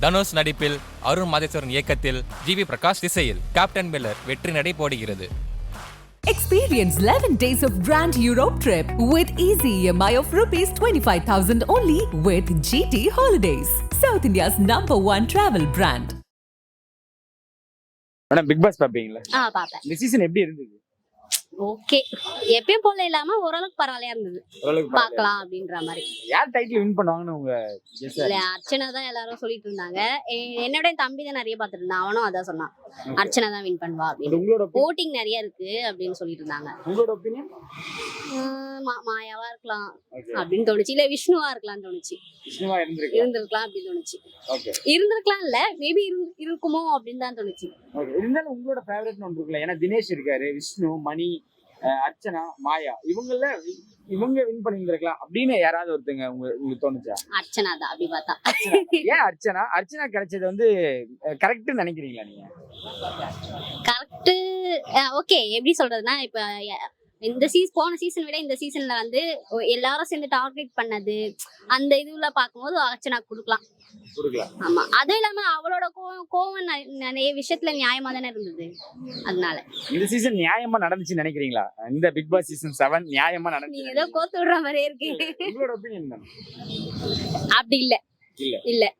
தனுஷ் நடிப்பில் அருண் மாதேஸ்வரன் இயக்கத்தில் G we Prakash திசையில் கேப்டன் மில்லர் வெற்றி நடை போடுகிறது Experience 11 days of Grand Europe trip with easy EMI of rupees 25,000 only with GT Holidays, South India's number one travel brand. Madam Bigg Boss பாப்பீங்களா ஆ பாப்பேன் இந்த சீசன் எப்படி இருந்தது ஓகே எப்பயும் போல இல்லாம ஓரளவுக்கு பரவாயில்லையா இருந்தது? பார்க்கலாம் அப்படின்ற மாதிரி. யார் டைட்டில் வின் பண்ணுவாங்கன்னு உங்க இல்ல? அர்ச்சனா தான் எல்லாரும் சொல்லிட்டு இருந்தாங்க. என்னோட என் தம்பி தான் நிறைய பார்த்துட்டு இருந்தான். அவனும் அதான் சொன்னான். அர்ச்சனா தான் வின் பண்ணுவா அப்படின்னு? ஓட்டிங் நிறைய இருக்கு அப்படின்னு சொல்லிட்டு இருந்தாங்க. உங்களோட ஒப்பீனியன் மாயாவா இருக்கலாம் அப்படின்னு தோணுச்சு. இல்ல விஷ்ணுவா இருக்கலாம்னு தோணுச்சு. இருந்திருக்கலாம். அப்படின்னு தோணுச்சு. இருந்திருக்கலாம் இல்ல மேபி இருக்குமோ அப்படின்னு தான் தோணுச்சு. இருந்தாலும் உங்களோட ஃபேவரட்னு ஒன்று இருக்குல்ல. ஏன்னா தினேஷ் இருக்காரு விஷ்ணு மணி அர்ச்சனா மாயா இவங்கள இவங்க வின் பண்ணியிருந்திருக்கலாம் அப்படின்னு யாராவது ஒருத்தங்க உங்க உங்களுக்கு தோணுச்சா? அர்ச்சனா தான் அப்படி பார்த்தா. ஏன் அர்ச்சனா? அர்ச்சனா கிடைச்சது வந்து கரெக்ட்னு நினைக்கிறீங்களா நீங்க? கரெக்ட் ஓகே எப்படி சொல்றதுன்னா இப்ப இந்த சீஸ் போன சீசன் விட இந்த சீசன்ல வந்து எல்லாரும் சேர்ந்து டார்கெட் பண்ணது அந்த இதுல பார்க்கும்போது அர்ச்சனா கொடுக்கலாம். ஆமா. அதுவும் இல்லாம அவளோட கோவம் நிறைய விஷயத்துல நியாயமா தானே இருந்தது. அதனால. இந்த சீசன் நியாயமா நடந்துச்சுன்னு நினைக்கிறீங்களா? இந்த பிக் பாஸ் சீசன் செவன் நியாயமா நீங்க ஏதோ நடந்துச்சு கோத்து விடுற மாதிரியே இருக்கு. அப்படி இல்ல. இல்ல.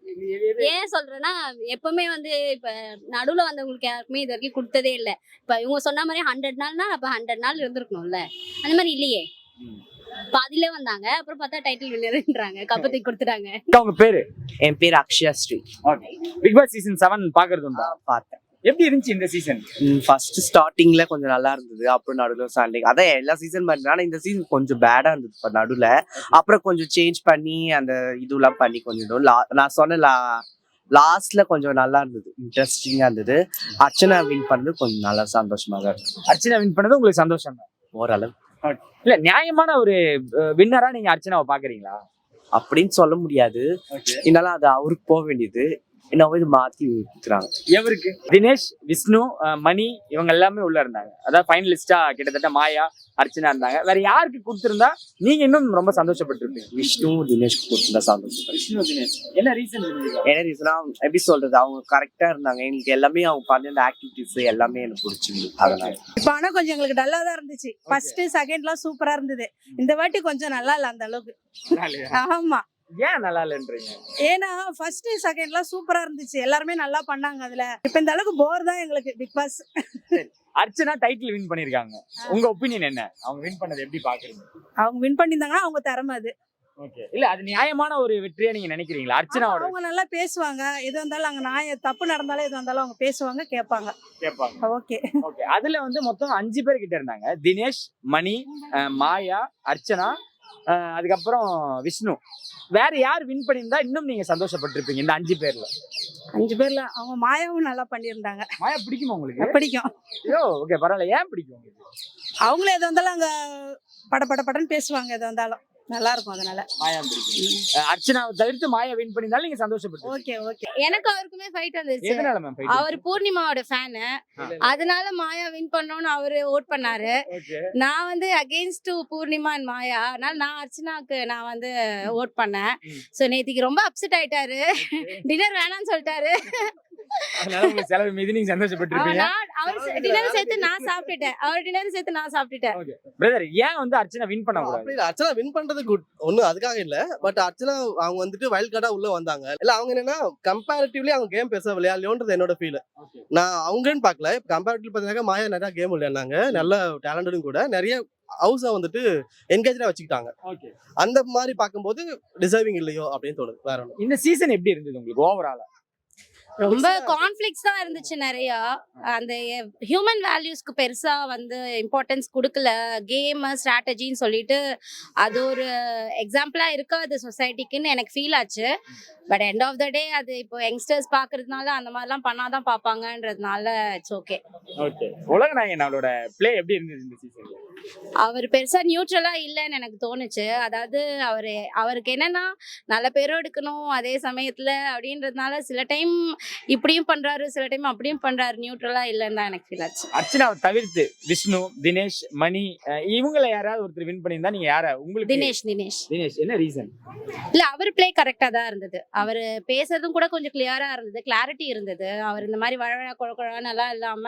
ஏன் சொல்றேன்னா எப்பவுமே வந்து இப்ப நடுவுல வந்தவங்களுக்கு யாருக்குமே இது வரைக்கும் கொடுத்ததே இல்ல. இப்ப இவங்க சொன்ன மாதிரி ஹண்ட்ரட் நாள்னா அப்ப ஹண்ட்ரட் நாள் இருந்திருக்கணும்ல. அந்த மாதிரி இல்லையே. பாதியிலே வந்தாங்க. அப்புறம் பார்த்தா டைட்டில் வின்னர்ன்றாங்க கப்பத்துக்கு கொடுத்துட்டாங்க. அக்கா, உங்க பேரு? என் பேர் Akshaya Sri. Okay. Bigg Boss season seven பாக்குறது உண்டா? பார்த்தேன். எப்படி இருந்துச்சு இந்த சீசன் ஃபர்ஸ்ட் ஸ்டார்டிங்ல கொஞ்சம் நல்லா இருந்தது அப்புறம் நடுவில் சண்டே. அதான் எல்லா சீசன் மாதிரி ஆனா இந்த சீசன் கொஞ்சம் பேடா இருந்தது இப்ப நடுவில். அப்புறம் கொஞ்சம் சேஞ்ச் பண்ணி அந்த இதுலாம் பண்ணி கொஞ்சம் நான் சொன்ன லா லாஸ்ட்ல கொஞ்சம் நல்லா இருந்தது இன்ட்ரெஸ்டிங்கா இருந்தது. அர்ச்சனா வின் பண்ணது கொஞ்சம் நல்லா சந்தோஷமாக இருக்கு அர்ச்சனா வின் பண்ணது உங்களுக்கு சந்தோஷம் தான்? ஓரளவு. இல்ல நியாயமான ஒரு வின்னரா நீங்க அர்ச்சனாவை பாக்குறீங்களா அப்படின்னு சொல்ல முடியாது. என்னால அது அவருக்கு போக வேண்டியது. என்ன இது மாத்தி விட்டுறாங்க எவருக்கு? தினேஷ் விஷ்ணு மணி இவங்க எல்லாமே உள்ள இருந்தாங்க. அதாவது ஃபைனலிஸ்டா கிட்டத்தட்ட மாயா அர்ச்சனா இருந்தாங்க. வேற யாருக்கு கொடுத்திருந்தா நீங்க இன்னும் ரொம்ப சந்தோஷப்பட்டிருப்பீங்க? விஷ்ணு தினேஷ் கொடுத்துருந்தா சந்தோஷம் விஷ்ணு தினேஷ். என்ன ரீசன் என்ன ரீசனா எப்படி சொல்றது? அவங்க கரெக்டா இருந்தாங்க. எங்களுக்கு எல்லாமே அவங்க பண்ண அந்த ஆக்டிவிட்டிஸ் எல்லாமே எனக்கு பிடிச்சிருந்தது. அதனால. இப்ப ஆனா கொஞ்சம் எங்களுக்கு டல்லா தான் இருந்துச்சு. ஃபர்ஸ்ட் செகண்ட்லாம் சூப்பரா இருந்தது. இந்த வாட்டி கொஞ்சம் நல்லா இல்ல அந்த அளவுக்கு. ஆமா. ஏன் நல்லா இல்லைன்றீங்க ஏன்னா ஃபர்ஸ்ட் செகண்ட்லாம் சூப்பரா இருந்துச்சு. எல்லாருமே நல்லா பண்ணாங்க அதுல. இப்ப இந்த அளவுக்கு போர் தான் எங்களுக்கு Bigg Boss Archana title win பண்ணிருக்காங்க. உங்க ஒப்பீனியன் என்ன? அவங்க வின் பண்ணது எப்படி பாக்குறீங்க? அவங்க வின் பண்ணியிருந்தாங்கன்னா அவங்க திறமை அது. ஓகே இல்ல அது நியாயமான ஒரு வெற்றியா நீங்க நினைக்கிறீங்களா? அர்ச்சனாவோட அவங்க நல்லா பேசுவாங்க. எது வந்தாலும் அங்க நான் தப்பு நடந்தாலும் எது வந்தாலும் அவங்க பேசுவாங்க கேட்பாங்க. கேட்பாங்க. ஓகே. ஓகே அதுல வந்து மொத்தம் அஞ்சு பேர் கிட்ட இருந்தாங்க. தினேஷ் மணி மாயா அர்ச்சனா அதுக்கப்புறம் விஷ்ணு. வேற யார் வின் பண்ணியிருந்தா இன்னும் நீங்க சந்தோஷப்பட்டிருப்பீங்க இந்த அஞ்சு பேர்ல? அஞ்சு பேர்ல அவங்க மாயாவும் நல்லா பண்ணியிருந்தாங்க. மாயா பிடிக்குமா உங்களுக்கு? பிடிக்கும். ஐயோ ஓகே பரவாயில்ல. ஏன் பிடிக்கும் அவங்களும் எது வந்தாலும் அங்க பட பட படன்னு பேசுவாங்க எது வந்தாலும் நல்லா இருக்கும் அதனால. மாயா பிடிக்கும். அர்ச்சனாவை தவிர்த்து மாயா வின் பண்ணியிருந்தாலும் நீங்க சந்தோஷப்பட்டு ஓகே ஓகே. எனக்கு அவருக்குமே ஃபைட் வந்துருச்சு. எதனால மேம் அவர் பூர்ணிமாவோட ஃபேனு அதனால மாயா வின் பண்ணோம்னு அவரு ஓட் பண்ணாரு. நான் வந்து அகெயின்ஸ்ட் பூர்ணிமா அண்ட் மாயா. அதனால நான் அர்ச்சனாக்கு நான் வந்து ஓட் பண்ணேன். ஸோ நேத்திக்கு ரொம்ப அப்செட் ஆயிட்டாரு. டின்னர் வேணாம்னு சொல்லிட்டாரு. அதனால உங்களுக்கு செலவு மீது நீங்க சந்தோஷப்பட்டிருப்பீங்க. நான் அவர் டின்னர் சேர்த்து நான் சாப்பிட்டுட்டேன். அவர் டின்னர் சேர்த்து நான் சாப்பிட்டுட்டேன். பிரதர் ஏன் வந்து அர்ச்சனா வின் பண்ண கூடாது? அப்படி இல்ல அர்ச்சனா வின் பண்றது குட் ஒன்றும் அதுக்காக இல்ல. பட் அர்ச்சனா அவங்க வந்துட்டு வைல்ட் கார்டா உள்ள வந்தாங்க. இல்ல அவங்க என்னன்னா கம்பேரிட்டிவ்லி அவங்க கேம் பேச விளையாடலையோன்றது என்னோட ஃபீல். நான் அவங்கன்னு பார்க்கல. கம்பேரிட்டிவ் பார்த்தீங்கன்னா மாயா நிறைய கேம் விளையாடினாங்க. நல்ல டேலண்டடும் கூட. நிறைய ஹவுஸை வந்துட்டு என்கேஜா வச்சுக்கிட்டாங்க. அந்த மாதிரி பார்க்கும்போது டிசர்விங் இல்லையோ அப்படின்னு தோணுது. வேற இந்த சீசன் எப்படி இருந்தது உங்களுக்கு ஓவராலா ரொம்ப கான்ஃப்ளிக்ஸ் தான் இருந்துச்சு நிறைய. அந்த ஹியூமன் வேல்யூஸ்க்கு பெருசா வந்து இம்பார்ட்டன்ஸ் கொடுக்கல. கேம் ஸ்ட்ராட்டஜின்னு சொல்லிட்டு அது ஒரு எக்ஸாம்பிளா இருக்காது சொசைட்டிக்குன்னு எனக்கு ஃபீல் ஆச்சு. But end of the day அது இப்போ யங்ஸ்டர்ஸ் பாக்குறதுனால அந்த மாதிரிலாம் பண்ணாதான் பார்ப்பாங்கன்றதுனால இட்ஸ் ஓகே ஓகே உலக நாயகன் அவளோட ப்ளே எப்படி இந்த சீசன்ல அவர் பெருசா நியூட்ரலா இல்லைன்னு எனக்கு தோணுச்சு. அதாவது அவரு அவருக்கு என்னன்னா நல்ல பேரும் எடுக்கணும் அதே சமயத்துல அப்படின்றதுனால சில டைம் இப்படியும் பண்றாரு சில டைம் அப்படியும் பண்றாரு நியூட்ரலா இல்லைன்னு தான் எனக்கு ஃபீல் ஆச்சு. அர்ச்சனாவை தவிர்த்து விஷ்ணு தினேஷ் மணி அஹ் இவங்கள யாராவது ஒருத்தர் வின் பண்ணியிருந்தா நீங்க யார? உங்களுக்கு தினேஷ் தினேஷ். தினேஷ் என்ன ரீசன் இல்ல அவர் ப்ளே கரெக்டா தான் இருந்தது. அவர் பேசுறதும் கூட கொஞ்சம் கிளியரா இருந்தது கிளாரிட்டி இருந்தது. அவர் இந்த மாதிரி வழவழ குழ குழன்னு எல்லாம் இல்லாம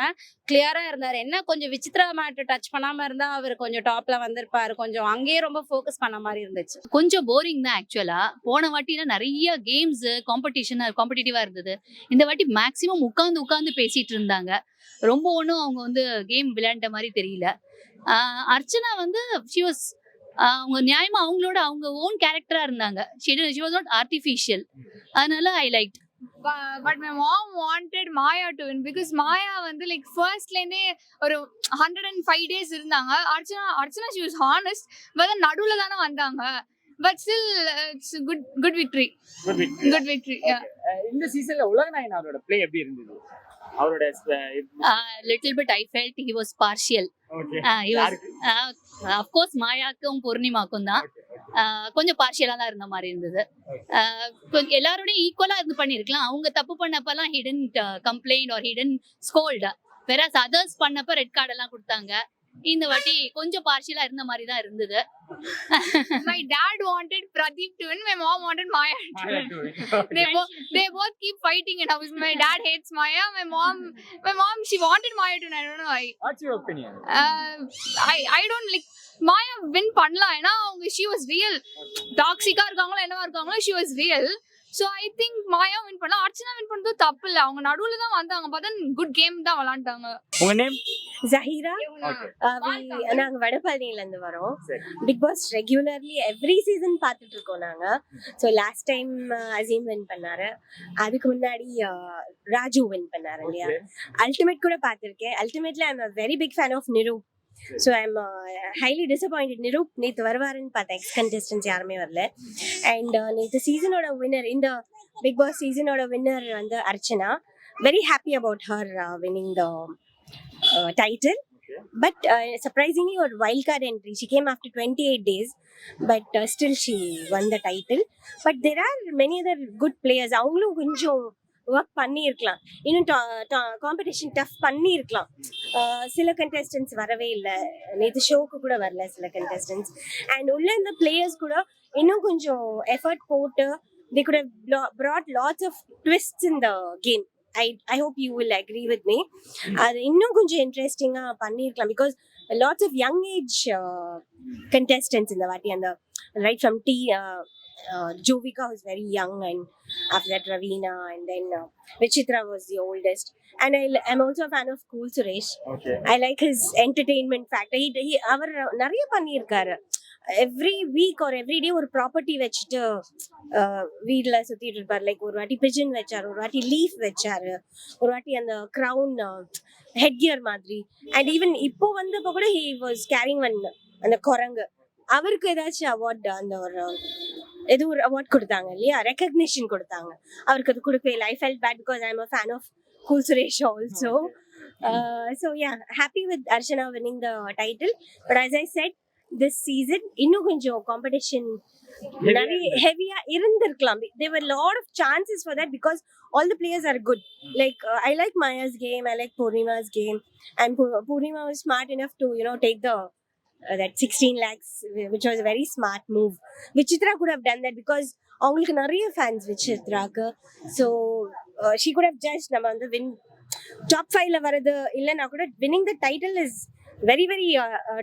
கிளியரா இருந்தாரு. என்ன கொஞ்சம் விசித்ரா மேட்டர் டச் பண்ணாம இருந்தா அவர் கொஞ்சம் டாப்ல வந்திருப்பாரு. கொஞ்சம் அங்கேயே ரொம்ப ஃபோக்கஸ் பண்ண மாதிரி இருந்துச்சு. கொஞ்சம் போரிங் தான் ஆக்சுவலா போன வாட்டினா நிறைய கேம்ஸ் காம்படிஷன் காம்படிட்டிவா இருந்தது. இந்த வாட்டி மேக்ஸிமம் உட்காந்து உட்காந்து பேசிட்டு இருந்தாங்க. ரொம்ப ஒன்றும் அவங்க வந்து கேம் விளையாண்ட மாதிரி தெரியல. ஆஹ் அர்ச்சனா வந்து ஷி வாஸ் அவங்க நியாயமா அவங்களோட அவங்க ஓன் கேரக்டரா இருந்தாங்க. ஷி வாஸ் நாட் ஆர்டிஃபிஷியல் அதனால I like but my mom wanted Maya to win because Maya வந்து லைக் ஃபர்ஸ்ட்லேருந்தே ஒரு ஹண்ட்ரட் அண்ட் ஃபைவ் டேஸ் இருந்தாங்க. Archana Archana she was honest but நடுவில் தானே வந்தாங்க. But still it's good good victory good victory இந்த சீசன்ல உலகநாயகன் அவரோட ப்ளே எப்படி இருந்தது? அவரோட little bit I felt he was partial was of course மாயாக்கும் பூர்ணிமாக்கும் தான். கொஞ்சம் பார்ஷியலா தான் இருந்த மாதிரி இருந்தது ஆஹ் கொஞ்சம் எல்லாரோடையும் ஈக்குவலா இருந்து பண்ணிருக்கலாம் அவங்க தப்பு பண்ணப்பெல்லாம் hidden complaint or hidden scold வேற அதர்ஸ் பண்ணப்ப ரெட் கார்டு எல்லாம் கொடுத்தாங்க இந்த வாட்டி கொஞ்சம் பார்ஷியலா இருந்த மாதிரி தான் இருந்தது my dad wanted Pradeep to win my mom wanted Maya to win both keep fighting in house. My dad hates Maya. My mom, my mom, she wanted Maya to. win. I don't know why. What's your opinion I I don't like Maya win பண்ணலாம் ஏன்னா அவங்க she was real டாக்ஸிக்கா இருக்காங்களோ என்னவா இருக்காங்களோ she was real so I think Maya win பண்ணலாம் Archana win பண்ணது தப்பு இல்லை. அவங்க நடுவுல தான் வந்தாங்க. பார்த்தா குட் கேம் தான் விளாண்டாங்க உங்க நேம் ஜஹீரா? நாங்க வடபழனில இருந்து வரோம். Bigg Boss regularly every season பார்த்துட்டு இருக்கோம் நாங்க. So last time Azeem win பண்ணாரு. அதுக்கு முன்னாடி ராஜு வின் பண்ணாரு இல்லையா? அல்டிமேட் கூட பார்த்துருக்கேன். அல்டிமேட்ல I'm a very big fan of Niroop so I'm highly disappointed Niroop நேற்று வருவாருன்னு பார்த்தேன். எக்ஸ் கண்டெஸ்டன்ஸ் யாருமே வரல. அண்ட் நேற்று சீசனோட வின்னர் இந்த பிக் பாஸ் சீசனோட வின்னர் வந்து Archana. Very happy about her winning the title but surprisingly ஒரு wild card entry she came after twenty eight days but still she வந்த title but there are many other good players அவங்களும் கொஞ்சம் work பண்ணியிருக்கலாம். இன்னும் competition tough பண்ணியிருக்கலாம். சில contestants வரவே இல்லை. நேற்று ஷோக்கு கூட வரல சில கண்டெஸ்டன்ஸ் அண்ட் உள்ள இந்த பிளேயர்ஸ் கூட இன்னும் கொஞ்சம் எஃபர்ட் போட்டு they could have blo- brought lots of twists in the game. I I hope you will agree with me அது இன்னும் கொஞ்சம் இன்ட்ரெஸ்டிங்காக பண்ணியிருக்கலாம். Because lots of young age contestants இந்த வாட்டி அந்த right from the Jovika was very young and after that Raveena and then Vichitra was the oldest and I I'm also fan of Cool Suresh okay I like his entertainment factor அவர் நிறைய பண்ணியிருக்காரு. Every week ஒரு every day ஒரு property வச்சுட்டு வீட்டில் சுற்றிட்டு இருப்பார். Like ஒரு வாட்டி பிஜன் வச்சார் ஒரு வாட்டி லீஃப் வச்சாரு ஒரு வாட்டி அந்த க்ரௌன் ஹெட் கியர் மாதிரி. அண்ட் ஈவன் இப்போ வந்தப்போ கூட ஹி வாஸ் கேரிங் ஒன் அந்த குரங்கு. அவருக்கு ஏதாச்சும் அவார்ட் அந்த ஒரு ஏதோ ஒரு அவார்ட் கொடுத்தாங்க இல்லையா? ரெக்கக்னிஷன் கொடுத்தாங்க. அவருக்கு அது கொடுக்கவே இல்லை. I felt bad because I am a fan of Cool Suresh also so ya happy with Archana winning the title but as I said this season இன்னும் கொஞ்சம் காம்படிஷன் நிறைய ஹெவியா இருந்திருக்கலாம். There lot of chances for that because all the players are good like I like Maya's game I like Poornima's game and Poornima was smart enough to you know take the Uh, that 16 lakhs which was a very smart move. Vichitra could have done that because அவங்களுக்கு நிறைய fans விசித்ராக்கு so she could have just நம்ம வந்து win top ஃபைவ்ல வர்றது இல்லைன்னா கூட winning the title is very very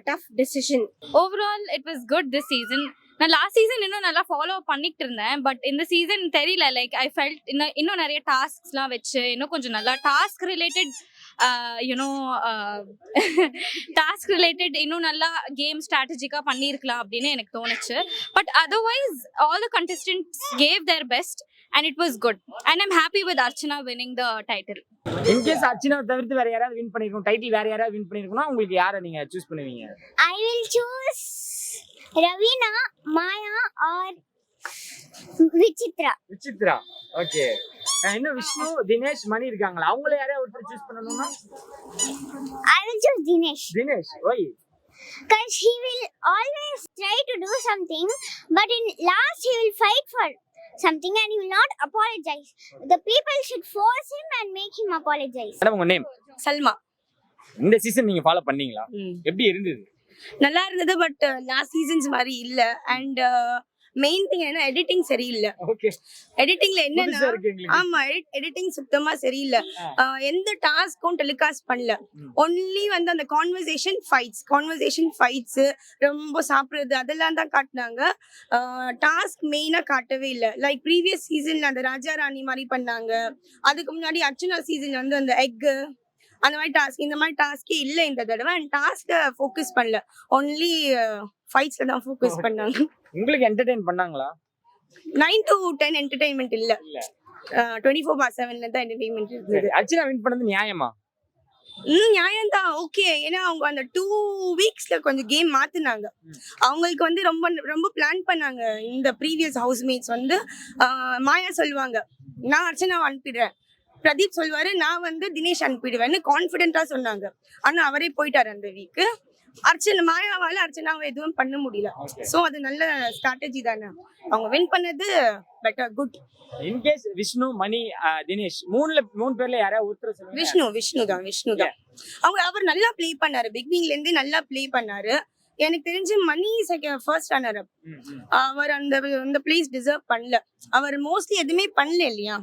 tough decision overall it was good this season நான் last season இன்னும் நல்லா ஃபாலோ பண்ணிட்டு இருந்தேன் பட் இந்த சீசன் தெரியல. லைக் ஐ ஃபெல்ட் இன்னும் இன்னும் நிறைய டாஸ்க்ஸ்லாம் வச்சு இன்னும் கொஞ்சம் நல்லா task related you know task related இன்னும் நல்லா கேம் ஸ்ட்ராட்டஜிக்காக பண்ணியிருக்கலாம் அப்படின்னு எனக்கு தோணுச்சு. But otherwise all the contestants gave their best and it was good and I'm happy with Archana winning the title in case அர்ச்சனாவை தவிர்த்து வேற யாராவது வின் பண்ணிருக்கணும் டைட்டில் வேற யாராவது வின் பண்ணிருக்கணும் உங்களுக்கு யாரை நீங்க சூஸ் பண்ணுவீங்க? I will choose Ravina, Maya, or Vichitra. Vichitra okay இன்னும் விஷ்ணு தினேஷ் மணி இருக்காங்களா அவங்கள யாரையா ஒருத்தர் சூஸ் பண்ணணும்னா I will choose Dinesh. Dinesh ஓய் because he will always try to do something but in last he will fight for something and he will not apologize the people should force him and make him apologize madam உங்க name Salma இந்த season நீங்க follow பண்ணீங்களா எப்படி இருந்தது நல்லா இருந்தது but last seasons மாதிரி இல்ல அண்ட் மெயின் திங் என்ன எடிட்டிங் சரியில்லை. எடிட்டிங்ல என்னன்னா ஆமா எடிட்டிங் சுத்தமா சரியில்லை. எந்த டாஸ்க்கும் டெலிகாஸ்ட் பண்ணல. ஒன்லி வந்து அந்த கான்வர்சேஷன் ஃபைட்ஸ் கான்வர்சேஷன் ஃபைட்ஸ் ரொம்ப சாப்பிடுறது அதெல்லாம் தான் காட்டினாங்க. டாஸ்க் மெயினா காட்டவே இல்லை. லைக் ப்ரீவியஸ் சீசன்ல அந்த ராஜா ராணி மாதிரி பண்ணாங்க. அதுக்கு முன்னாடி அர்ச்சனா சீசன்ல வந்து அந்த எக் அந்த மாதிரி டாஸ்க் இந்த மாதிரி டாஸ்கே இல்லை இந்த தடவை. அண்ட் டாஸ்க்கை ஃபோக்கஸ் பண்ணல. ஒன்லி ஃபைட்ஸ்ல தான் ஃபோக்கஸ். பண்ணாங்க. உங்களுக்கு என்டர்டெயின் பண்ணாங்களா? நைன் டு டென் என்டர்டைன்மெண்ட் இல்ல. டுவெண்ட்டி ஃபோர் பார் செவன்ல தான் என்டர்டைன்மெண்ட் இருந்தது. அர்ச்சனா வின் பண்ணது நியாயமா? ம் நியாயம் தான் ஓகே ஏன்னா அவங்க அந்த டூ வீக்ஸ்ல கொஞ்சம் கேம் மாத்துனாங்க. அவங்களுக்கு வந்து ரொம்ப ரொம்ப பிளான் பண்ணாங்க. இந்த ப்ரீவியஸ் ஹவுஸ்மேட்ஸ் வந்து மாயா சொல்லுவாங்க நான் அர்ச்சனா அனுப்பிடுறேன். பிரதீப் சொல்வாரு நான் வந்து தினேஷ் அனுப்பிடுவேன்னு கான்ஃபிடென்ட்டா சொன்னாங்க. ஆனா அவரே போயிட்டாரு அந்த வீக் அர்ச்சனா மாயாவால அர்ச்சனாவை எதுவும் பண்ண முடியல. சோ அது நல்ல ஸ்ட்ராட்டஜி தானே. அவங்க வின் பண்ணது better good in case Vishnu Mani Dinesh மூணுல மூணு பேர்ல யாராவது ஒருத்தர் விஷ்ணு விஷ்ணு தான் விஷ்ணு தான். அவங்க அவர் நல்லா ப்ளே பண்ணாரு. பிகினிங்ல இருந்தே நல்லா ப்ளே பண்ணாரு. எனக்கு தெரிஞ்சு மணி செகண்ட் ஃபர்ஸ்ட் ரன்னர். அவர் அந்த அந்த பிளேஸ் டிசர்வ் பண்ணல. அவர் மோஸ்ட்லி எதுவுமே பண்ணல இல்லையா?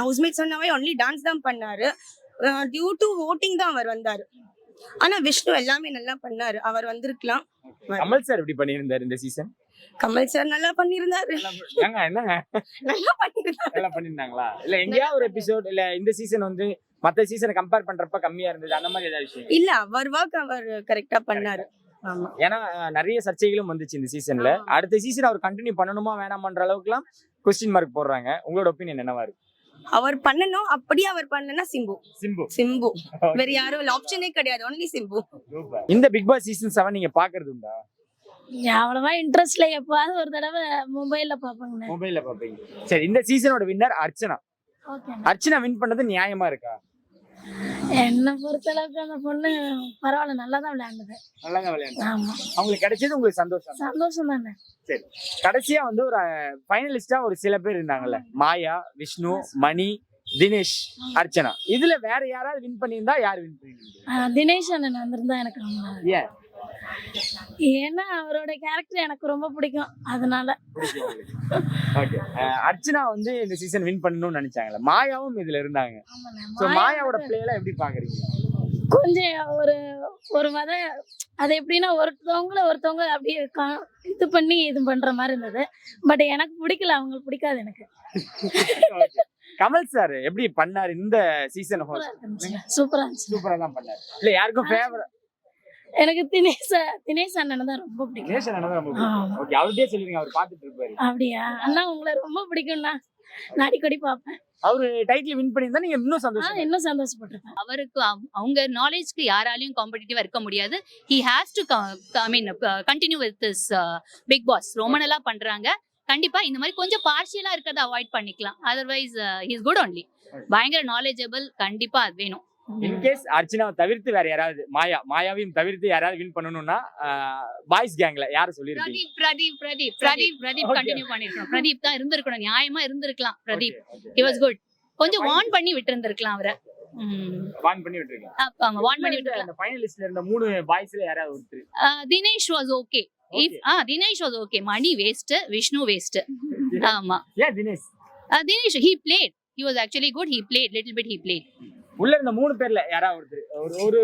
ஹவுஸ்மேட் சொன்னவே ஒன்லி டான்ஸ் தான் பண்ணாரு. டியூ டு ஓட்டிங் தான் அவர் வந்தாரு. ஆனா விஷ்ணு எல்லாமே நல்லா பண்ணாரு. அவர் வந்திருக்கலாம். கமல் சார் எப்படி பண்ணியிருந்தாரு இந்த சீசன் கமல் சார் நல்லா பண்ணியிருந்தாரு. ஏங்க என்னங்க? நல்லா பண்ணியிருந்தாரு. நல்லா பண்ணிருந்தாங்களா இல்ல எங்கேயாவது ஒரு எபிசோட் இல்ல இந்த சீசன் வந்து மத்த சீசனை கம்பேர் பண்றப்ப கம்மியா இருந்தது. அந்த மாதிரி ஏதாவது விஷயம் இல்ல அவர் ஒர்க் அவர் கரெக்டா பண்ணாரு. ஏன்னா நிறைய சர்ச்சைகளும் வந்துச்சு இந்த சீசன்ல. அடுத்த சீசன் அவர் கண்டினியூ பண்ணணுமா வேணாமான்ற அளவுக்குலாம் கொஸ்டின் மார்க் போடுறாங்க. உங்களோட ஒப்பீனியன் என்னவா இருக்கு? அவர் பண்ணணும் அப்படியே அவர் பண்ணலன்னா சிம்பு. சிம்பு. சிம்பு. வேற யாரும் இல்ல ஆப்ஷனே கிடையாது ஒன்லி சிம்பு. இந்த பிக் பாஸ் சீசன் செவன் நீங்க பாக்குறது உண்டா? அவ்வளவா இன்ட்ரெஸ்ட்ல எப்பாவது ஒரு தடவை மொபைல்ல பாப்பாங்க மொபைல்ல பாப்பீங்க சரி இந்த சீசனோட winner Archana. Okay Archana win பண்ணது நியாயமா இருக்கா? என்ன பொறுத்த அளவுக்கு அந்த பொண்ணு பரவாயில்ல நல்லா தான் விளையாடுது நல்லா விளையாண்டு ஆமா. அவங்களுக்கு கிடைச்சது உங்களுக்கு சந்தோஷம். சந்தோஷம் தானே. சரி. கடைசியா வந்து ஒரு ஃபைனலிஸ்டா ஒரு சில பேர் இருந்தாங்கல்ல. மாயா விஷ்ணு மணி தினேஷ் அர்ச்சனா. இதுல வேற யாராவது வின் பண்ணியிருந்தா யார் வின் பண்ணிருந்தீங்க தினேஷ் அண்ணன் வந்திருந்தா எனக்கு ஏன்? ஏன்னா அவரோட கேரக்டர் எனக்கு ரொம்ப பிடிக்கும். அதனால. அர்ச்சனா வந்து இந்த சீசன் வின் பண்ணணும்னு நினைச்சாங்கல்ல? மாயாவும் இதுல இருந்தாங்க. சோ மாயாவோட பிளே எல்லாம் எப்படி பாக்குறீங்க? கொஞ்சம் ஒரு ஒரு மத அது எப்படின்னா ஒருத்தவங்கள ஒருத்தவங்க அப்படியே இது பண்ணி இது பண்ற மாதிரி இருந்தது. பட் எனக்கு பிடிக்கல அவங்களுக்கு பிடிக்காது எனக்கு. கமல் சார் எப்படி பண்ணாரு இந்த சீசன் சூப்பரா சூப்பரா தான் பண்ணாரு. இல்ல யாருக்கும் ஃபேவரட் எனக்கு தினேஷ் தினேஷ் அண்ணன் தான் ரொம்ப பிடிக்கும். நேஷன் அண்ணா ரொம்ப ஆமா. ஓகே அவர்கிட்டயே சொல்லிருங்க அவர் பாத்துட்டு இருப்பாரு. அப்படியா? அண்ணா உங்களை ரொம்ப பிடிக்கும்ண்ணா. நான் அடிக்கடி பார்ப்பேன். அவரு டைட்டில் வின் பண்ணியிருந்தா நீங்க இன்னும் ஆ, சந்தோஷம் இன்னும் சந்தோஷப்பட்டிருப்பேன். அவருக்கு அவ- அவங்க நாலேஜ்க்கு யாராலையும் காம்படிட்டிவா இருக்க முடியாது. He has to I mean continue with this Bigg Boss ரொம்ப நல்லா பண்றாங்க. கண்டிப்பா இந்த மாதிரி கொஞ்சம் பார்ஷியலா இருக்கிறத அவாய்ட் பண்ணிக்கலாம். அதர்வைஸ் இஸ் குட் ஒன்லி பயங்கர நாலேஜபிள் கண்டிப்பா அது வேணும். இன்கேஸ் அர்ச்சனாவை தவிர்த்து வேற யாராவது மாயா மாயாவையும் தவிர்த்து யாராவது வின் பண்ணணும்னா பாய்ஸ் கேங்ல யார சொல்லிருக்கீங்க பிரதீப் பிரதீப் பிரதீப் பிரதீப். கண்டினியூ பண்ணிருக்கணும் பிரதீப் தான் இருந்திருக்கணும். நியாயமா இருந்திருக்கலாம் பிரதீப். he was குட் கொஞ்சம் வார்ன் பண்ணி விட்டு இருந்திருக்கலாம் அவரை வான் பண்ணி விட்டுருக்கீங்க ஆமா வார்ன் பண்ணி விட்டு அந்த ஃபைனலிஸ்ட்ல இருந்த மூணு பாய்ஸ்ல யாராவது ஒருத்தர்? Dinesh was okay ah Dinesh was okay Mani waste Vishnu waste ஆமா. Dinesh? Dinesh he played he was actually good he played little bit he played உள்ள இருந்த மூணு பேர்ல யாராவது ஒருத்தர்? ஒரு ஒரு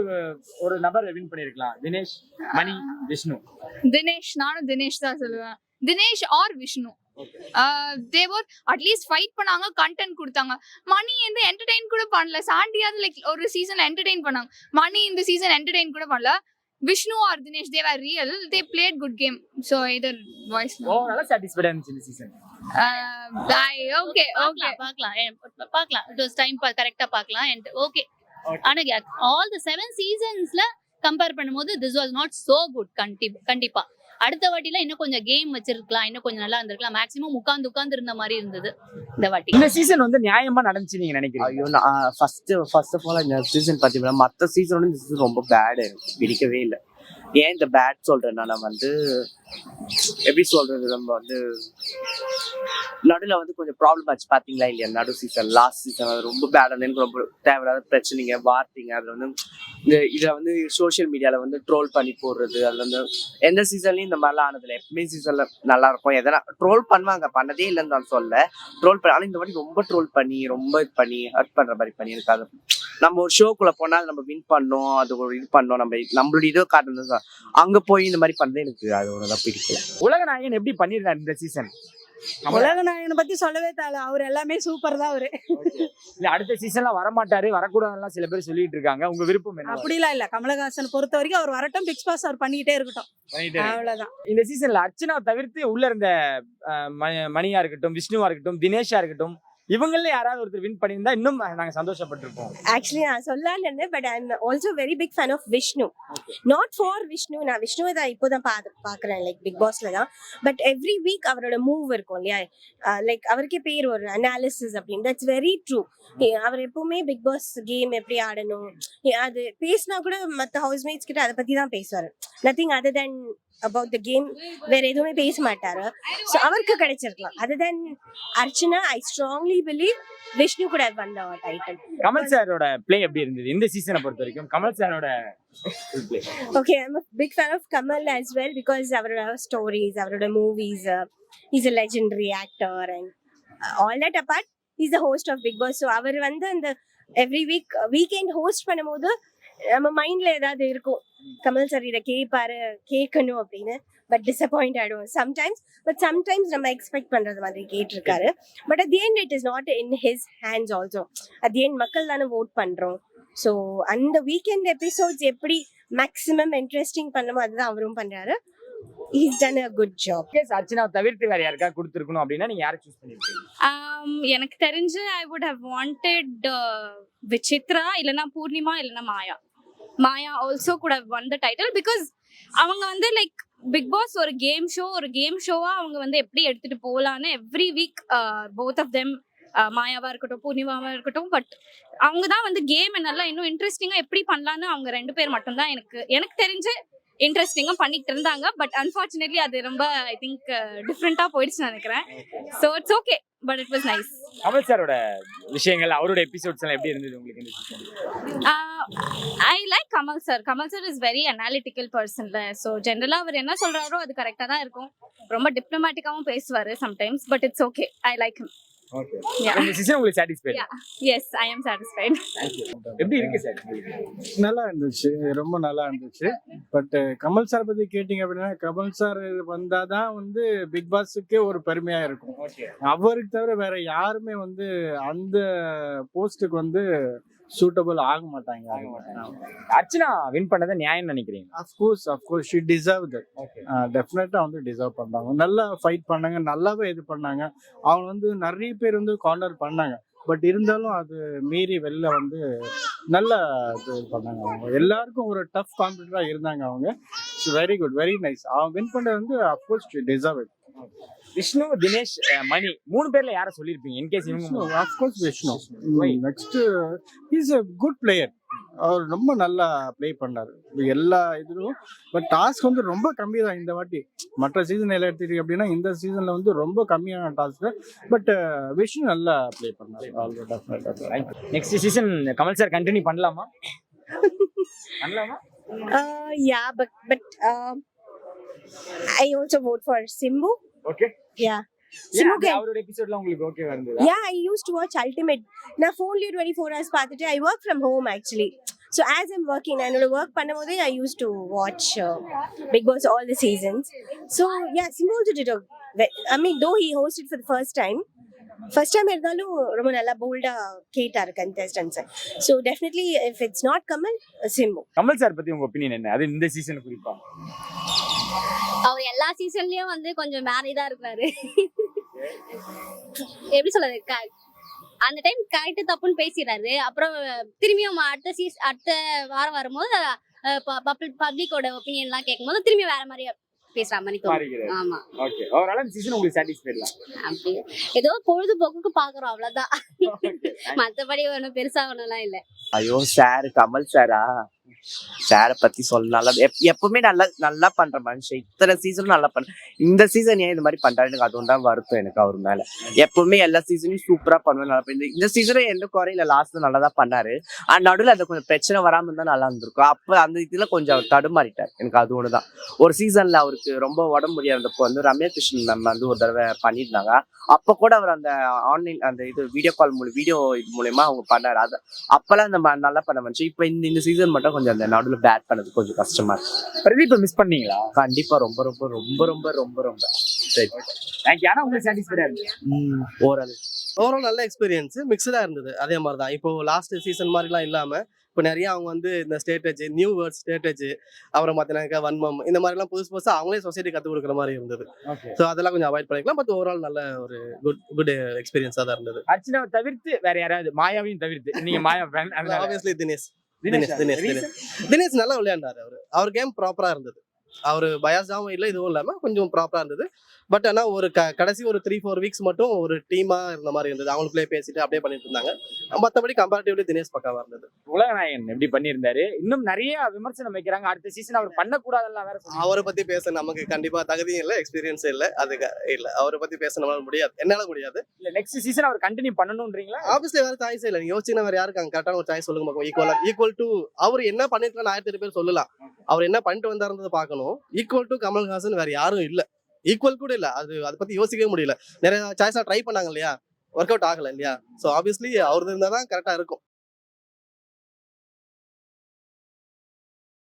ஒரு நபர் வின் பண்ணிருக்கலாம். தினேஷ் மணி விஷ்ணு. தினேஷ் நானும் தினேஷ் தான் சொல்லுவேன். Dinesh or Vishnu. They at least fight பண்ணாங்க கண்டென்ட் கொடுத்தாங்க. மணி வந்து என்டர்டெயின் கூட பண்ணல. சாண்டியாவது லைக் ஒரு சீசன் என்டர்டெயின் பண்ணாங்க. மணி இந்த சீசன் என்டர்டெயின் கூட பண்ணல. Vishnu or Dinesh they are real they played good game so either ways ஓவராலா சாட்டிஸ்ஃபைடா இருந்துச்சு இந்த சீசன் ஓகே ஓகே பார்க்கலாம் பார்க்கலாம் இட் வாஸ் டைம் கரெக்டா பார்க்கலாம் அண்ட் ஓகே Okay. ஆனா ஆல் தி செவன் சீசன்ஸ்ல கம்பேர் பண்ணும்போது this was not so good கண்டிப்பா. அடுத்த வாட்டில இன்னும் கொஞ்சம் கேம் வச்சிருக்கலாம். இன்னும் கொஞ்சம் நல்லா இருந்திருக்கலாம். மேக்ஸிமம் உட்கார்ந்து உட்கார்ந்து இருந்த மாதிரி இருந்தது இந்த வாட்டி. இந்த சீசன் வந்து நியாயமா நடந்துச்சு நீங்க நினைக்கிறீங்க? ஐயோ நான் ஃபர்ஸ்ட் ஃபர்ஸ்ட் ஆஃப் ஆல் இந்த சீசன் பார்த்தீங்கன்னா மற்ற சீசனோட இந்த சீசன் ரொம்ப பேடு பிடிக்கவே இல்லை. ஏன் இந்த பேட் சொல்றேன்னா நம்ம வந்து எப்படி சொல்றது நம்ம வந்து நடுவில் வந்து கொஞ்சம் ப்ராப்ளம் ஆச்சு. பாத்தீங்களா இல்லையா? நடு சீசன் லாஸ்ட் சீசன் அது ரொம்ப பேட் எனக்கு ரொம்ப தேவையில்லாத பிரச்சனைங்க வார்த்தைங்க அதுல வந்து இந்த இதை வந்து சோஷியல் மீடியால வந்து ட்ரோல் பண்ணி போடுறது அதுல வந்து எந்த சீசன்லயும் இந்த மாதிரிலாம் ஆனதில்ல. எப்பவுமே சீசன்ல நல்லா இருக்கும். எதனா ட்ரோல் பண்ணுவாங்க பண்ணதே இல்லைன்னு நான் சொல்ல ட்ரோல் பண்ண ஆனா இந்த மாதிரி ரொம்ப ட்ரோல் பண்ணி ரொம்ப இது பண்ணி ஹர்ட் பண்ற மாதிரி பண்ணி இருக்காது நம்ம ஒரு ஷோக்குள்ள போனால் நம்ம வின் பண்ணோம் அது ஒரு இது பண்ணோம் நம்ம நம்மளுடைய இதோ காட்டணும் அங்க போய் இந்த மாதிரி பண்ணது எனக்கு அது ஒன்று பிடிக்கல. உலக நாயகன் எப்படி பண்ணிருந்தார் இந்த சீசன் உலக நாயகனை பத்தி சொல்லவே தேவை அவர் எல்லாமே சூப்பர் தான் அவரு. இல்ல அடுத்த சீசன்ல வரமாட்டாரு வரக்கூடாதுலாம் சில பேர் சொல்லிட்டு இருக்காங்க. உங்க விருப்பம் என்ன? அப்படிலாம் இல்ல. கமலஹாசன் பொறுத்த வரைக்கும் அவர் வரட்டும் பிக் பாஸ் அவர் பண்ணிக்கிட்டே இருக்கட்டும். பண்ணிட்டே இருக்கு. அவ்வளவுதான். இந்த சீசன்ல அர்ச்சனா தவிர்த்து உள்ள இருந்த மணியா இருக்கட்டும் விஷ்ணுவா இருக்கட்டும் தினேஷா இருக்கட்டும் இவங்கள யாராவது ஒருத்தர் வின் பண்ணியிருந்தா இன்னும் நாங்க சந்தோஷப்பட்டிருப்போம். ஆக்சுவலி நான் சொல்லலாம்னு இருந்தேன் but I am also very big fan of Vishnu not for Vishnu நான் விஷ்ணுவை தான் இப்போ தான் பா பார்க்குறேன் லைக் பிக் பாஸ்ல தான். பட் எவ்ரி வீக் அவரோட மூவ் இருக்கும் இல்லையா? Uh, லைக் அவருக்கே பேர் ஒரு அனாலிசிஸ் அப்படின்னு. தட்ஸ் வெரி ட்ரூ அவர் எப்பவுமே பிக் பாஸ் கேம் எப்படி ஆடணும்? அது பேசினா கூட மற்ற ஹவுஸ்மேட்ஸ் கிட்ட அதை பத்தி தான் பேசுவார். Nothing other than about the game வேற எதுவுமே பேச மாட்டாரு. ஸோ அவருக்கு கிடைச்சிருக்கலாம். Other than Archana I strongly believe Vishnu கூட வந்த டைட்டில் கமல் சாரோட பிளே எப்படி இருந்தது? இந்த சீசனை பொறுத்த வரைக்கும் கமல் சாரோட I'm a big fan of Kamal as well because அவரோட stories, அவரோட movies, he's a legendary actor and uh, all that apart, he's the host of Big Boss. So அவர் வந்து அந்த எவ்ரி வீக் வீக்கெண்ட் ஹோஸ்ட் பண்ணும்போது நம்ம மைண்ட்ல ஏதாவது இருக்கும். Kamal sir இதை கேட்பாரு கேட்கணும் அப்படின்னு. பட் டிசப்பாயிண்ட் ஆயிடுவோம் சம்டைம்ஸ் பட் சம்டைம்ஸ் நம்ம எக்ஸ்பெக்ட் பண்றது மாதிரி கேட்டிருக்காரு. But at the end it is not in his hands also at the end மக்கள் தானே ஓட் பண்றோம். ஸோ அந்த வீக்கெண்ட் எபிசோட்ஸ் எப்படி மேக்ஸிமம் இன்ட்ரெஸ்டிங் பண்ணுமோ அதுதான் அவரும் பண்றாரு. He's done a good job guess Archana தவிர்த்து வேற யாருக்கா கொடுத்துருக்கணும் அப்படின்னா நீங்க யாரை சூஸ் பண்ணிருக்கீங்க? Um, எனக்கு தெரிஞ்சு I would have wanted Vichitra இல்லைன்னா பூர்ணிமா இல்லைன்னா மாயா. மாயா ஆல்சோ கூட ஒன் த டைட்டில் பிகாஸ் அவங்க வந்து லைக் பிக் பாஸ் ஒரு கேம் ஷோ ஒரு கேம் ஷோவா அவங்க வந்து எப்படி எடுத்துட்டு போகலான்னு every week both of them மாயாவா இருக்கட்டும் பூர்ணிமாவா இருக்கட்டும் பட் அவங்க தான் வந்து கேம் நல்லா இன்னும் இன்ட்ரெஸ்டிங்கா எப்படி பண்ணலான்னு அவங்க ரெண்டு பேர் மட்டும்தான் எனக்கு எனக்கு தெரிஞ்சு இன்ட்ரெஸ்டிங்கா பண்ணிட்டு இருந்தாங்க. பட் அன்பார்ச்சுனேட்லி அது ரொம்ப ஐ திங்க் டிஃப்ரெண்டா போயிடுச்சுன்னு நினைக்கிறேன். So it's okay but it was nice Kamal சாரோட விஷயங்கள் அவரோட எபிசோட்ஸ் எல்லாம் எப்படி இருந்தது உங்களுக்கு? I like Kamal sir Kamal sir is very analytical பர்சன்ல so ஜென்ரலா அவர் என்ன சொல்றாரோ அது கரெக்டா தான் இருக்கும். ரொம்ப டிப்ளமேட்டிக்காவும் பேசுவாரு sometimes but it's okay I like him உங்களுக்கு satisfied. Yes I am satisfied எப்படி இருக்கு சார் நல்லா இருந்துச்சு. ரொம்ப நல்லா இருந்துச்சு. பட் கமல் சார் பத்தி கேட்டிங்க அப்படின்னா கமல் சார் வந்தாதான் வந்து பிக் பாஸுக்கே ஒரு பெருமையா இருக்கும். அவருக்கு தவிர வேற யாருமே வந்து அந்த போஸ்ட்டுக்கு வந்து சூட்டபிள் ஆக மாட்டாங்க அர்ச்சனா வின் பண்ணதை நியாயம் நினைக்கிறீங்க? Of course of course she deserve that டெஃபினட்டா வந்து டிசர்வ் பண்றாங்க. நல்லா ஃபைட் பண்ணாங்க நல்லாவே இது பண்ணாங்க. அவங்க வந்து நிறைய பேர் வந்து கார்னர் பண்ணாங்க. பட் இருந்தாலும் அது மீறி வெளில வந்து நல்ல இது பண்ணாங்க அவங்க. எல்லாருக்கும் ஒரு டஃப் காம்படிட்டரா இருந்தாங்க அவங்க. வெரி குட் வெரி நைஸ் அவங்க வின் பண்ணது வந்து of course deserve it Vishnu Dinesh Mani மூணு பேர்ல யாரை சொல்லிருப்பீங்க இன்கேஸ் இவங்க of course Vishnu. Next is a good player அவர் ரொம்ப நல்லா ப்ளே பண்ணாரு. எல்லா இதுலும் பட் டாஸ்க் வந்து ரொம்ப கம்மி தான் இந்த வாட்டி. மற்ற சீசன் எல்லாம் எடுத்துட்டீங்க அப்படின்னா இந்த சீசன்ல வந்து ரொம்ப கம்மியான டாஸ்க் பட் விஷ்ணு நல்லா ப்ளே பண்ணாரு. Next season Kamal sir continue பண்ணலாமா? பண்ணலாமா? But but um, I also vote for Simbu. Okay can. அவரோட எபிசோட்ல உங்களுக்கு ஓகே இருந்ததா Yeah, I used to watch Ultimate. Now, phone twenty four hours பார்த்துட்டு I work from home actually so as am working நான் என்னோட work பண்ணும்போதே I use to watch Bigg Boss all the seasons so yeah Simbu also did I mean though he hosted for first time first time இருந்தாலும் ரொம்ப நல்லா போல்டாக கேட்டார் contestants so definitely if it's not Kamal Simbu Kamal sir பத்தி உங்க opinion என்ன? அது இந்த சீசன் குறிப்பா? அவர் எல்லா சீசன்லயும் வந்து கொஞ்சம் மேரிதா இருக்கிறாரு எப்படி சொல்றது? க- அந்த டைம் கரெக்ட் தப்புன்னு பேசிடுறாரு. அப்புறம் திரும்பியும் அடுத்த சீஸ் அடுத்த வாரம் வரும்போது பப்ளிக்கோட ஒப்பீனியன் எல்லாம் கேட்கும்போது திரும்பி வேற மாதிரி பேசுற மாதிரி தோணும். ஆமா. ஓகே ஓவரால் இந்த சீசன் உங்களுக்கு சாட்டிஸ்ஃபைட் தான் அப்படி. ஏதோ பொழுதுபோக்குக்கு பாக்குறோம் அவ்வளவுதான். மத்தபடி ஒண்ணும் பெருசா ஒண்ணுலாம் இல்ல. ஐயோ சார் கமல் சாரா சாரை பத்தி சொல்ல நல்லா எப்பவுமே நல்லா நல்லா பண்ற மனுஷன். இத்தனை சீசனும் நல்லா பண்ண இந்த சீசன் ஏன் இந்த மாதிரி பண்றாரு? எனக்கு அது தான் வருத்தம் எனக்கு அவர் மேல. எப்பவுமே எல்லா சீசனையும் சூப்பரா பண்ணுவேன் நல்லா பண்ணி- இந்த சீசனும் எந்த குறையில லாஸ்ட் நல்லா தான் பண்ணாரு. அந்த நடுவில் அந்த கொஞ்சம் பிரச்சனை வராம இருந்தா நல்லா இருந்திருக்கும். அப்ப அந்த இதுல கொஞ்சம் அவர் தடுமாறிட்டார். எனக்கு அது ஒண்ணுதான் ஒரு சீசன்ல அவருக்கு ரொம்ப உடம்பு முடியாதப்போ வந்து ரம்யா கிருஷ்ணன் மேம் வந்து ஒரு தடவை பண்ணியிருந்தாங்க. அப்ப கூட அவர் அந்த ஆன்லைன் அந்த இது வீடியோ கால் மூலம் வீடியோ இது மூலயமா அவங்க பண்ணாரு. அது அப்பெல்லாம் அந்த நல்லா பண்ண மனுஷன். இப்ப இந்த இந்த சீசன் மட்டும் கொஞ்சம் அந்த நடுவில் பேட் பண்ணது கொஞ்சம் கஷ்டமா இருக்கு. பிரதீப் மிஸ் பண்ணீங்களா? கண்டிப்பா ரொம்ப ரொம்ப ரொம்ப ரொம்ப ரொம்ப ரொம்ப. சரி. தேங்க்யூ ஆனா உங்களுக்கு இருக்கு ஓரளவு. ஓவரால் நல்ல எக்ஸ்பீரியன்ஸ் மிக்சடாக இருந்தது அதே மாதிரி தான் இப்போ லாஸ்ட் சீசன் மாதிரிலாம் இல்லாமல் இப்போ நிறைய அவங்க வந்து இந்த ஸ்டேட்டேஜ் நியூ வேர்ட் ஸ்டேட்டேஜ் அப்புறம் பார்த்தீங்கன்னாக்கா வன்மம் இந்த மாதிரிலாம் புதுசு புதுசாக அவங்களே சொசைட்டி கற்றுக் கொடுக்குற மாதிரி இருந்தது. ஸோ அதெல்லாம் கொஞ்சம் அவாய்ட் பண்ணிக்கலாம். பட் ஓவரால் நல்ல ஒரு குட் குட் எக்ஸ்பீரியன்ஸாக தான் இருந்தது. அர்ச்சனாவை தவிர்த்து வேற யாராவது மாயாவையும் தவிர்த்து. நீங்க மாயா அதனால. ஆப்வியஸ்லி தினேஷ். தினேஷ் தினேஷ் தினேஷ் நல்லா விளையாண்டாரு அவர். அவர் கேம் ப்ராப்பராக இருந்தது. அவர் பயாஸாகவும் இல்லை இதுவும் இல்லாமல் கொஞ்சம் ப்ராப்பராக இருந்தது. பட் ஆனால் ஒரு க கடைசி ஒரு த்ரீ ஃபோர் வீக்ஸ் மட்டும் ஒரு டீமாக இருந்த மாதிரி இருந்தது. அவங்களுக்குள்ளே பேசிட்டு அப்படியே பண்ணிட்டு இருந்தாங்க. மற்றபடி கம்பேரிட்டிவ்லி தினேஷ் பக்காவாக இருந்தது. உலகநாயகன் எப்படி பண்ணியிருந்தாரு? இன்னும் நிறைய விமர்சனம் வைக்கிறாங்க. அடுத்த சீசன் அவர் பண்ணக்கூடாதெல்லாம் வேற. அவரை பத்தி பேச நமக்கு கண்டிப்பா தகுதியும் இல்லை எக்ஸ்பீரியன்ஸும் இல்லை. அதுக்கு இல்ல. அவரை பத்தி பேச நம்மளால முடியாது. என்னால முடியாது. இல்ல நெக்ஸ்ட் சீசன் அவர் கண்டினியூ பண்ணணும்ன்றீங்களா ஆப்வியஸ்லி வேற சாய்ஸ் இல்லை. நீங்க யோசிச்சுன்னா வேற யாருக்கு அங்க கரெக்டான ஒரு சாய்ஸ் சொல்லுங்க பார்ப்போம் ஈக்குவலா ஈக்குவல் டு அவர் என்ன பண்ணிருக்கான்னு ஆயிரத்தி பேர் சொல்லலாம். அவர் என்ன பண்ணிட்டு வந்தாருன்றதை பார்க்கணும். ஈக்குவல் டு கமல்ஹாசன் வேற யாரும் இல்ல. ஈக்குவல் கூட இல்ல. அது அதை பத்தி யோசிக்கவே முடியல. நிறைய சாய்ஸாக ட்ரை பண்ணாங்க இல்லையா? ஒர்க் அவுட் ஆகல இல்லையா? ஸோ ஆப்வியஸ்லி அவர் இருந்தால் தான் கரெக்டாக இருக்கும்.